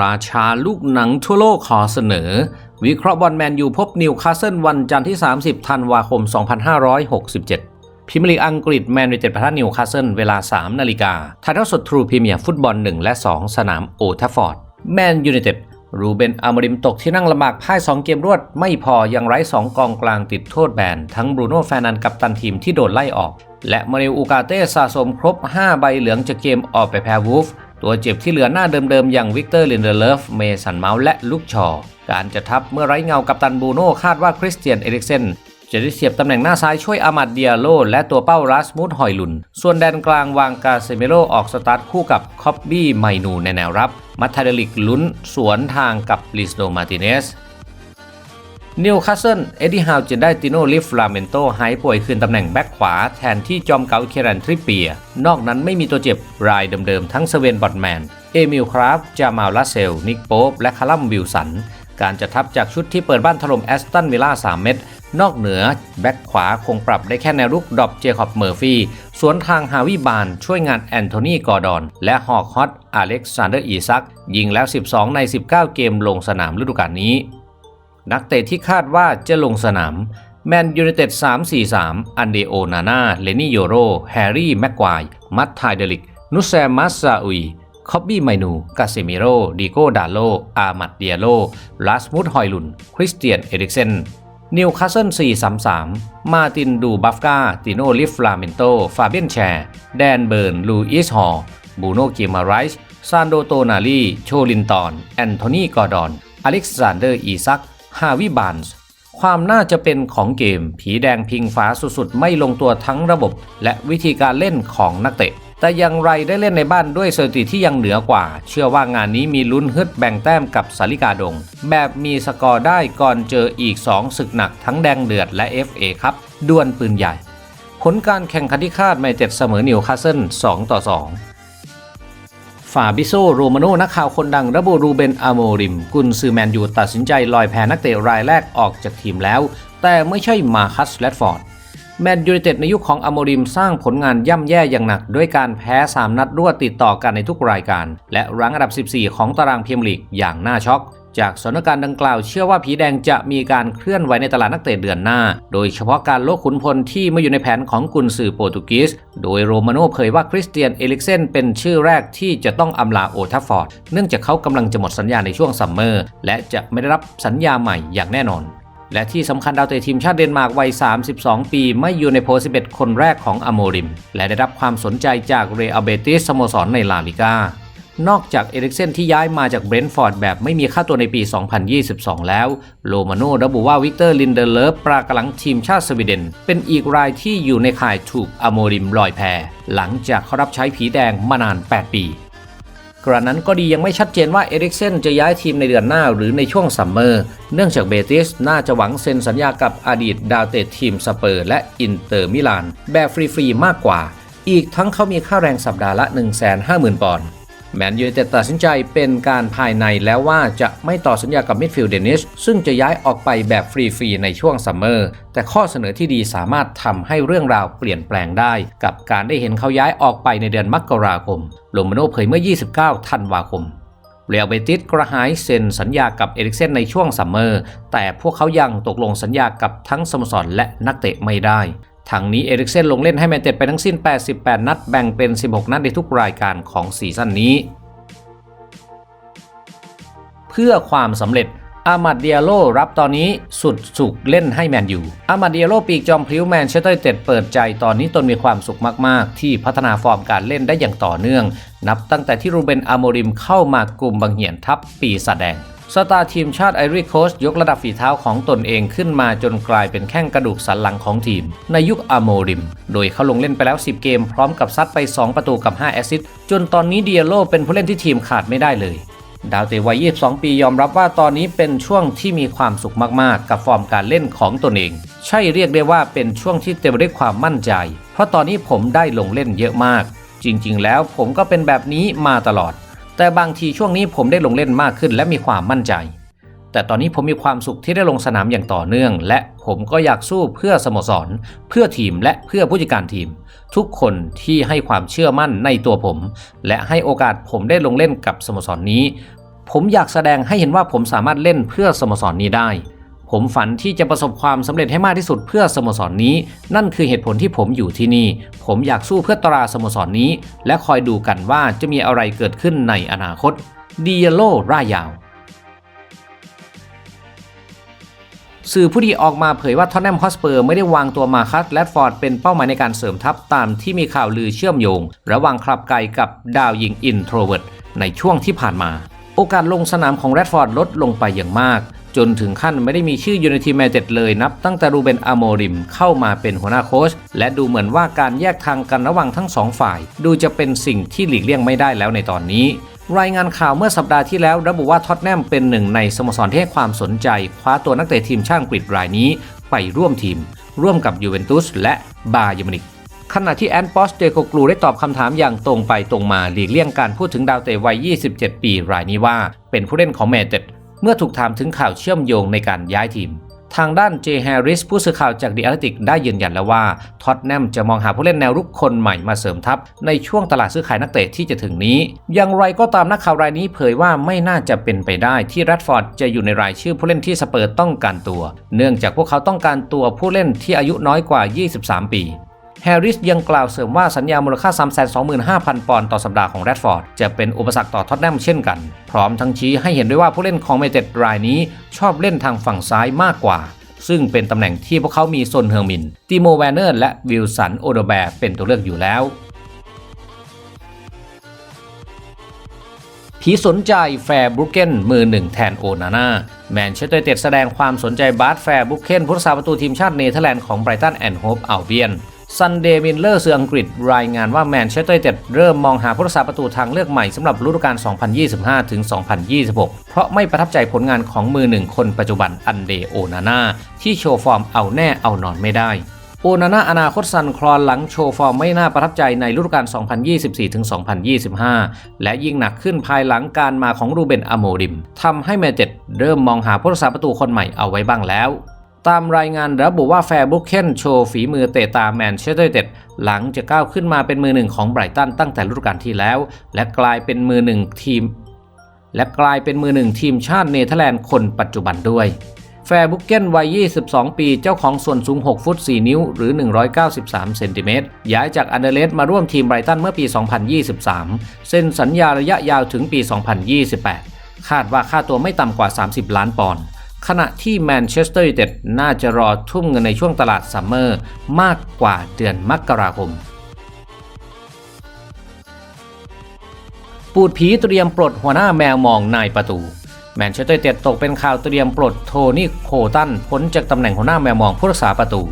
ราชาลูกหนังทั่วโลกขอเสนอ วิเคราะห์บอลแมนยูพบนิวคาสเซิลวันจันทร์ที่ 30 ธันวาคม 2567 พิมลีกอังกฤษแมนยูเต็ดพะทะนิวคาสเซิลเวลา 3 นาฬิกาถ่ายทอดสดทรูพรีเมียร์ฟุตบอล 1 และ 2 สนามโอทัฟฟอร์ด แมนยูไนเต็ดรูเบนอามริมตกที่นั่งลำบากพ่าย 2 เกมรวด ไม่พอยังไร้ 2 กองกลางติดโทษแบน ทั้งบรูโน่แฟนันกับตันทีมที่โดนไล่ออก และมาริอูกาเต้สะสมครบ 5 ใบเหลืองจากเกมออกไปแพ้วูฟ ตัวเจ็บที่เหลือหน้าเดิมๆ อย่างวิกเตอร์ลินเดเลฟ เมสันเมาส์และลุกชอ การจะทับเมื่อไร้เงากับตันบูโน่คาดว่าคริสเตียนเอริกเซนจะได้เสียบตำแหน่งหน้าซ้ายช่วยอามัดเดียโล และตัวเป้ารัสมุดหอยลุน ส่วนแดนกลางวางกาเซเมโรออกสตาร์ทคู่กับคอบบี้ไมนูในแนวรับ มัทเดลิกลุ้น สวนทางกับลิสโดมาติเนส นิวคาสเซิลเอ็ดดี้ฮาวจะได้ติโนลิฟลาเมนโตหายป่วยคืนตำแหน่งแบ็คขวาแทนที่จอมเก๋าเครันทริปเปีย นอกนั้นไม่มีตัวเจ็บรายเดิมๆทั้งสเวนบอดแมน เอมิลคราฟ จามาลาเซล นิกโป๊ปและคาลัมวิลสัน การจะทับจากชุดที่เปิดบ้านถล่มแอสตันวิลล่า 3 เม็ดนอกเหนือ แบ็คขวาคงปรับได้แค่แนวรุกดอบเจคอบเมอร์ฟี่ สวนทางฮาวิบานช่วยงานแอนโทนีกอร์ดอน และฮอกฮอตอเล็กซานเดอร์อีซักยิงแล้ว 12 ใน 19 เกมลงสนามฤดูกาลนี้ นักเตะที่คาดว่าจะลงสนาม แมนยูไนเต็ด 3-4-3 อันเดโอนาน่า เลนี่โยโร แฮร์รี่ แม็กควาย มัตไทเดลิก นุแซมัสซาอุย คอบบี้ ไมนู กาเซมิโร ดิโกดาโล อามัดเดียโล ลาสมุดฮอยลุน คริสเตียน เอริกเซนนิวคาสเซิล 4-3-3 มาติน ดูบัฟกา ติโนลิฟลาเมนโต ฟาเบียนแชร์ แดนเบิร์น ลูอิสฮอร์บูโนกิมาไรส์ซานโดโตนาลี โชลินตอน แอนโทนี กอร์ดอน อเล็กซานเดอร์ อีซัก ฮาวิบานส์ความน่าจะเป็นของเกม ผีแดงพิงฟ้าสุดๆ ไม่ลงตัวทั้งระบบ และวิธีการเล่นของนักเตะ แต่อย่างไรได้เล่นในบ้านด้วยสถิติที่ยังเหนือกว่า เชื่อว่างานนี้มีลุ้นฮึดแบ่งแต้มกับสาริกาดง แบบมีสกอร์ได้ก่อนเจออีก 2 ศึกหนักทั้งแดงเดือดและ FA ครับดวลปืนใหญ่ ผลการแข่งขันที่คาดไม่เจ็ดเสมอนิวคาสเซิล2ต่อ2 ฟาบิโซโรมาโนนักข่าวคนดังระบุรูเบนอาโมริม กุนซือแมนยูตัดสินใจลอยแพนักเตะรายแรกออกจากทีมแล้ว แต่ไม่ใช่มาคัสแรดฟอร์ดแมนยูไนเต็ดในยุคของอโมริมสร้างผลงานย่ำแย่อย่างหนัก ด้วยการแพ้ 3 นัดรวดติดต่อกันในทุกรายการ และรั้งอันดับ 14 ของตารางพรีเมียร์ลีกอย่างน่าช็อก จากสถานการณ์ดังกล่าวเชื่อว่าผีแดงจะมีการเคลื่อนไหวในตลาดนักเตะเดือนหน้า โดยเฉพาะการโลกขุนพลที่ไม่อยู่ในแผนของกุนซือโปรตุกีสโดยโรมาโน่เผยว่าคริสเตียนเอลิกเซนเป็นชื่อแรกที่จะต้องอำลาโอทัฟฟอร์ด เนื่องจากเขากำลังจะหมดสัญญาในช่วงซัมเมอร์ และจะไม่ได้รับสัญญาใหม่อย่างแน่นอนและที่สำคัญดาวเตะทีมชาติเดนมาร์กวัย 32 ปี ไม่อยู่ในโพล11คนแรกของอโมริม และได้รับความสนใจจากเรอัลเบติสสโมสรในลาลิกา นอกจากเอริกเซนที่ย้ายมาจากเบรนท์ฟอร์ดแบบไม่มีค่าตัวในปี 2022 แล้ว โลมาโนระบุว่าวิกเตอร์ลินเดเลฟปรากำลังทีมชาติสวีเดน เป็นอีกรายที่อยู่ในข่ายถูกอโมริมลอยแพหลังจากเขารับใช้ผีแดงมานาน 8 ปีกระนั้นก็ดียังไม่ชัดเจนว่าเอริกเซนจะย้ายทีมในเดือนหน้าหรือในช่วงซัมเมอร์ เนื่องจากเบติสน่าจะหวังเซ็นสัญญากับอดีตดาวเตะทีมสเปอร์และอินเตอร์มิลานแบบฟรีๆมากกว่า อีกทั้งเขามีค่าแรงสัปดาห์ละ 150,000 ปอนด์ แมนยูไนเต็ดตัดสินใจเป็นการภายในแล้วว่าจะไม่ต่อสัญญากับมิดฟิลด์เดนิชซึ่งจะย้ายออกไปแบบฟรีๆในช่วงซัมเมอร์ แต่ข้อเสนอที่ดีสามารถทำให้เรื่องราวเปลี่ยนแปลงได้ กับการได้เห็นเขาย้ายออกไปในเดือนมกราคมโลมาโนเผยเมื่อ 29 ธันวาคมเรียลเบติสกระหายเซ็นสัญญากับเอริกเซนในช่วงซัมเมอร์ แต่พวกเขายังตกลงสัญญากับทั้งสโมสรและนักเตะไม่ได้ ทางนี้เอริกเซนลงเล่นให้แมนเต็ดไปทั้งสิ้น 88 นัดแบ่งเป็น 16 นัดในทุกรายการของซีซั่นนี้ เพื่อความสำเร็จอามัดเดียโลรับตอนนี้สุดสุขเล่นให้แมนยูอามัดเดียโลปีกจอมพลิ้วแมนเชสเตอร์เต็ดเปิดใจตอนนี้ตนมีความสุขมาก ๆ ที่พัฒนาฟอร์มการเล่นได้อย่างต่อเนื่อง นับตั้งแต่ที่รูเบนอาโมริมเข้ามากลุ่มบังเหียนทัพปีศาจแดง สตาร์ทีมชาติไอรีโคสยกระดับฝีเท้าของตนเองขึ้นมาจนกลายเป็นแข้งกระดูกสันหลังของทีม ในยุคอโมริม โดยเขาลงเล่นไปแล้ว 10 เกมพร้อมกับซัดไป 2 ประตูกับ 5 แอสซิสต์จนตอนนี้เดียโลเป็นผู้เล่นที่ทีมขาดไม่ได้เลย ดาวเตะวัย 22 ปียอมรับว่าตอนนี้เป็นช่วงที่มีความสุขมากๆ กับฟอร์มการเล่นของตนเอง ใช่เรียกได้ว่าเป็นช่วงที่เต็มไปด้วยความมั่นใจ เพราะตอนนี้ผมได้ลงเล่นเยอะมาก จริง ๆ แล้วผมก็เป็นแบบนี้มาตลอด แต่บางทีช่วงนี้ผมได้ลงเล่นมากขึ้นและมีความมั่นใจ แต่ตอนนี้ผมมีความสุขที่ได้ลงสนามอย่างต่อเนื่อง และผมก็อยากสู้เพื่อสโมสร เพื่อทีมและเพื่อผู้จัดการทีม ทุกคนที่ให้ความเชื่อมั่นในตัวผม และให้โอกาสผมได้ลงเล่นกับสโมสรนนี้ ผมอยากแสดงให้เห็นว่าผมสามารถเล่นเพื่อสโมสรนนี้ได้ ผมฝันที่จะประสบความสำเร็จให้มากที่สุดเพื่อสโมสรนนี้ นั่นคือเหตุผลที่ผมอยู่ที่นี่ ผมอยากสู้เพื่อตราสโมสรนนี้ และคอยดูกันว่าจะมีอะไรเกิดขึ้นในอนาคตดิเยโลร่ายาวสื่อผู้ดีออกมาเผยว่าท็อตแนมฮอสเปอร์ไม่ได้วางตัวมาคัสแรดฟอร์ดเป็นเป้าหมายในการเสริมทัพตามที่มีข่าวลือเชื่อมโยง ระหว่างคลับไกลกับดาวยิงอินโทรเวิร์ตในช่วงที่ผ่านมา โอกาสลงสนามของแรดฟอร์ดลดลงไปอย่างมาก จนถึงขั้นไม่ได้มีชื่อยูในทีมแมนเจ็ดเลยนับ ตั้งแต่รูเบนอโมริมเข้ามาเป็นหัวหน้าโค้ชและดูเหมือนว่าการแยกทางกันระหว่างทั้งสองฝ่าย ดูจะเป็นสิ่งที่หลีกเลี่ยงไม่ได้แล้วในตอนนี้รายงานข่าวเมื่อสัปดาห์ที่แล้วระบุว่าท็อตแนมเป็นหนึ่งในสโมสรที่ให้ความสนใจ คว้าตัวนักเตะทีมชาติอังกฤษรายนี้ไปร่วมทีม ร่วมกับยูเวนตุสและบาเยมินิกขณะที่แอนปอสเตโกกลูได้ตอบคำถามอย่างตรงไปตรงมาหลีกเลี่ยงการพูดถึงดาวเตะวัย 27 ปีรายนี้ว่า เป็นผู้เล่นของแมนเต็ด เมื่อถูกถามถึงข่าวเชื่อมโยงในการย้ายทีม ทางด้านเจแฮร์ริสผู้สื่อข่าวจากดีอาร์ติกได้ยืนยันแล้วว่าท็อตแนมจะมองหาผู้เล่นแนวรุกคนใหม่มาเสริมทัพ ในช่วงตลาดซื้อขายนักเตะที่จะถึงนี้ อย่างไรก็ตามนักข่าวรายนี้เผยว่าไม่น่าจะเป็นไปได้ที่แรดฟอร์ดจะอยู่ในรายชื่อผู้เล่นที่สเปอร์ต้องการตัว เนื่องจากพวกเขาต้องการตัวผู้เล่นที่อายุน้อยกว่า 23 ปี แฮร์ริสยังกล่าวเสริมว่าสัญญามูลค่า 325,000 ปอนด์ต่อสัปดาห์ของแรดฟอร์ดจะเป็นอุปสรรคต่อท็อตแนมเช่นกัน พร้อมทั้งชี้ให้เห็นด้วยว่าผู้เล่นของเมเจตรายนี้ชอบเล่นทางฝั่งซ้ายมากกว่า ซึ่งเป็นตำแหน่งที่พวกเขามีโซนเฮอร์มิน ติโมแวนเนอร์ และวิลสันโอโดแบร์เป็นตัวเลือกอยู่แล้วผีสนใจแฟร์บรุเกนมือหนึ่งแทนโอนาน่าแมนเชสเตอร์เต็ดแสดงความสนใจบาร์ดแฟร์บรุเกนผู้รักษาประตูทีมชาติเนเธอร์แลนด์ของไบรตันแอนด์โฮปอัลเบียน ซันเดย์มิลเลอร์สื่ออังกฤษรายงานว่าแมนเชสเตอร์ยูไนเต็ดเริ่มมองหาผู้รักษาประตูทางเลือกใหม่สำหรับฤดูกาล 2025-2026 เพราะไม่ประทับใจผลงานของมือหนึ่งคนปัจจุบันอันเดโอนาน่าที่โชว์ฟอร์มเอาแน่เอานอนไม่ได้ โอนาน่าอนาคตสันคลอนหลังโชว์ฟอร์มไม่น่าประทับใจในฤดูกาล 2024-2025 และยิ่งหนักขึ้นภายหลังการมาของรูเบนอโมริมทำให้แมนเจ็ดเริ่มมองหาผู้รักษาประตูคนใหม่เอาไว้บ้างแล้ว ตามรายงานระบุว่าแฟร์บุกเคนโชว์ฝีมือเตะตาแมนเชสเตอร์ยูไนเต็ดหลังจะก้าวขึ้นมาเป็นมือหนึ่งของไบรตันตั้งแต่ฤดูกาลที่แล้ว และกลายเป็นมือหนึ่งทีม และกลายเป็นมือหนึ่งทีมชาติเนเธอร์แลนด์คนปัจจุบันด้วย แฟร์บุกเกนวัย 22 ปี เจ้าของส่วนสูง 6 ฟุต 4 นิ้ว หรือ 193 เซนติเมตร ย้ายจากอันเดเลสมาร่วมทีมไบรตันเมื่อปี 2023 เซ็นสัญญาระยะยาวถึงปี 2028 คาดว่าค่าตัวไม่ต่ำกว่า 30 ล้านปอนด์ ขณะที่แมนเชสเตอร์ยูไนเต็ดน่าจะรอทุ่มเงินในช่วงตลาดซัมเมอร์มากกว่าเดือนมกราคม ปูดผีเตรียมปลดหัวหน้าแมวมองนายประตูแมนเชสเตอร์ยูไนเต็ดตกเป็นข่าวเตรียมปลดโทนี่โคตันพ้นจากตำแหน่งหัวหน้าแมวมองผู้รักษาประตู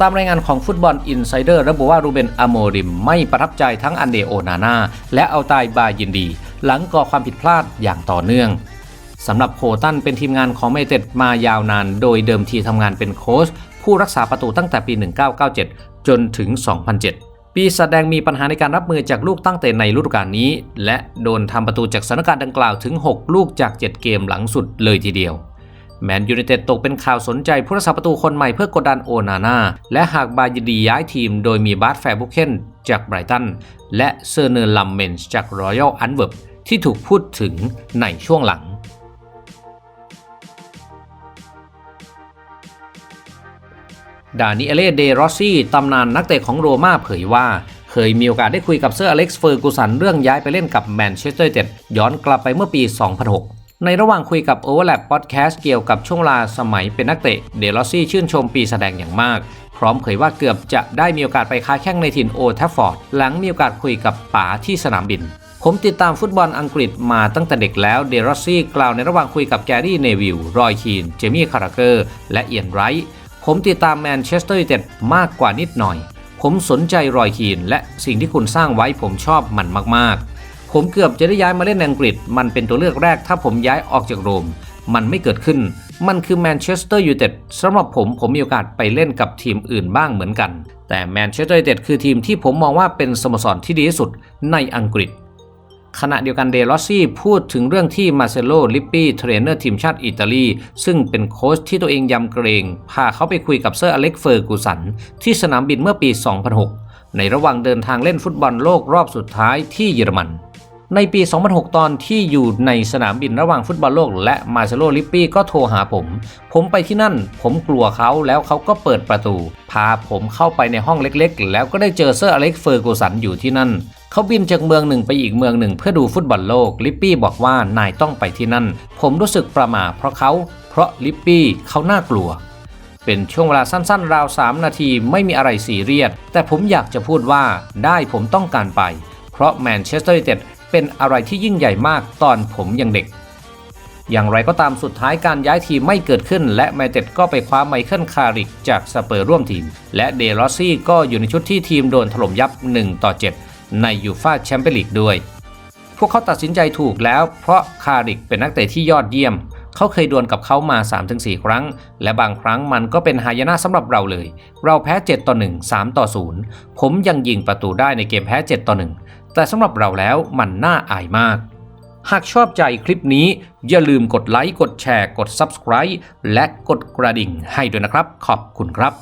ตามรายงานของฟุตบอลอินไซเดอร์ระบุว่ารูเบนอโมริมไม่ประทับใจทั้งอันเดโอนาน่าและเอาตายบายินดี หลังก่อความผิดพลาดอย่างต่อเนื่อง สำหรับโคตันเป็นทีมงานของเมเต็ดมายาวนาน โดยเดิมทีทำงานเป็นโค้ชผู้รักษาประตูตั้งแต่ปี 1997 จนถึง 2007 ปีแสดงมีปัญหาในการรับมือจากลูกตั้งแต่ในฤดูกาลนี้ และโดนทำประตูจากสถานการณ์ดังกล่าวถึง 6 ลูกจาก 7 เกมหลังสุดเลยทีเดียวแมนยูไนเต็ดตกเป็นข่าวสนใจผู้รักษาประตูคนใหม่เพื่อกดดันโอนาน่าและหากบายดีย้ายทีมโดยมีบาร์แฟร์บุเคนจากไบรตันและเซอร์เนอร์ลัมเมนจากรอยัลอันเวิร์บที่ถูกพูดถึงในช่วงหลัง ดานิเอเล่เดรอสซี่ตำนานนักเตะของโรม่าเผยว่า เคยมีโอกาสได้คุยกับเซอร์อเล็กซ์เฟอร์กูสันเรื่องย้ายไปเล่นกับแมนเชสเตอร์ยูไนเต็ดย้อนกลับไปเมื่อปี 2006ในระหว่างคุยกับ Overlap Podcast เกี่ยวกับช่วงเวลาสมัยเป็นนักเตะ เดรอสซี่ชื่นชมปีแสดงอย่างมาก พร้อมเผยว่าเกือบจะได้มีโอกาสไปค้าแข้งในถิ่นโอทัฟฟอร์ด หลังมีโอกาสคุยกับป๋าที่สนามบิน ผมติดตามฟุตบอลอังกฤษมาตั้งแต่เด็กแล้ว เดรอสซี่กล่าวในระหว่างคุยกับแกรี่เนวิล รอยคีน เจมี่คาราเกอร์ และเอียนไรท์ ผมติดตามแมนเชสเตอร์ยูไนเต็ดมากกว่านิดหน่อย ผมสนใจรอยคีนและสิ่งที่คุณสร้างไว้ผมชอบมันมากๆ ผมเกือบจะได้ย้ายมาเล่นอังกฤษ มันเป็นตัวเลือกแรกถ้าผมย้ายออกจากโรม มันไม่เกิดขึ้น มันคือแมนเชสเตอร์ยูไนเต็ดสำหรับผมผมมีโอกาสไปเล่นกับทีมอื่นบ้างเหมือนกัน แต่แมนเชสเตอร์ยูไนเต็ดคือทีมที่ผมมองว่าเป็นสโมสรที่ดีที่สุดในอังกฤษ ขณะเดียวกันเดลอซี่พูดถึงเรื่องที่มาเซโลลิปปี้เทรนเนอร์ทีมชาติอิตาลี ซึ่งเป็นโค้ชที่ตัวเองยำเกรง พาเขาไปคุยกับเซอร์อเล็กเฟอร์กูสัน ที่สนามบินเมื่อปี 2006 ในระหว่างเดินทางเล่นฟุตบอลโลกรอบสุดท้ายที่เยอรมันในปี 2006 ตอนที่อยู่ในสนามบินระหว่างฟุตบอลโลก และมาเซโลลิปปี้ก็โทรหาผม ผมไปที่นั่น ผมกลัวเขาแล้วเขาก็เปิดประตู พาผมเข้าไปในห้องเล็กๆ แล้วก็ได้เจอเซอร์อเล็กเฟอร์กูสันอยู่ที่นั่น เขาบินจากเมืองหนึ่งไปอีกเมืองหนึ่งเพื่อดูฟุตบอลโลก ลิปปี้บอกว่านายต้องไปที่นั่น ผมรู้สึกประหม่าเพราะเขา เพราะลิปปี้เขาน่ากลัว เป็นช่วงเวลาสั้นๆ ราว 3 นาทีไม่มีอะไรซีเรียส แต่ผมอยากจะพูดว่าได้ผมต้องการไป เพราะแมนเชสเตอร์ยูไนเต็ดเป็นอะไรที่ยิ่งใหญ่มากตอนผมยังเด็กอย่างไรก็ตามสุดท้ายการย้ายทีมไม่เกิดขึ้น และแมนเต็ดก็ไปคว้าไมเคิลคาริกจากสเปอร์ร่วมทีม และเดรอซี่ก็อยู่ในชุดที่ทีมโดนถล่มยับ 1 ต่อ 7 ในยูฟาแชมเปี้ยนลีกด้วย พวกเขาตัดสินใจถูกแล้ว เพราะคาริกเป็นนักเตะที่ยอดเยี่ยม เขาเคยดวลกับเขามา 3-4 ครั้ง และบางครั้งมันก็เป็นหายนะสำหรับเราเลย เราแพ้ 7 ต่อ 1 3 ต่อ 0 ผมยังยิงประตูได้ในเกมแพ้ 7 ต่อ 1 แต่สำหรับเราแล้วมันน่าอายมากหากชอบใจคลิปนี้ อย่าลืมกดไลค์ กดแชร์ กด Subscribe และกดกระดิ่งให้ด้วยนะครับ ขอบคุณครับ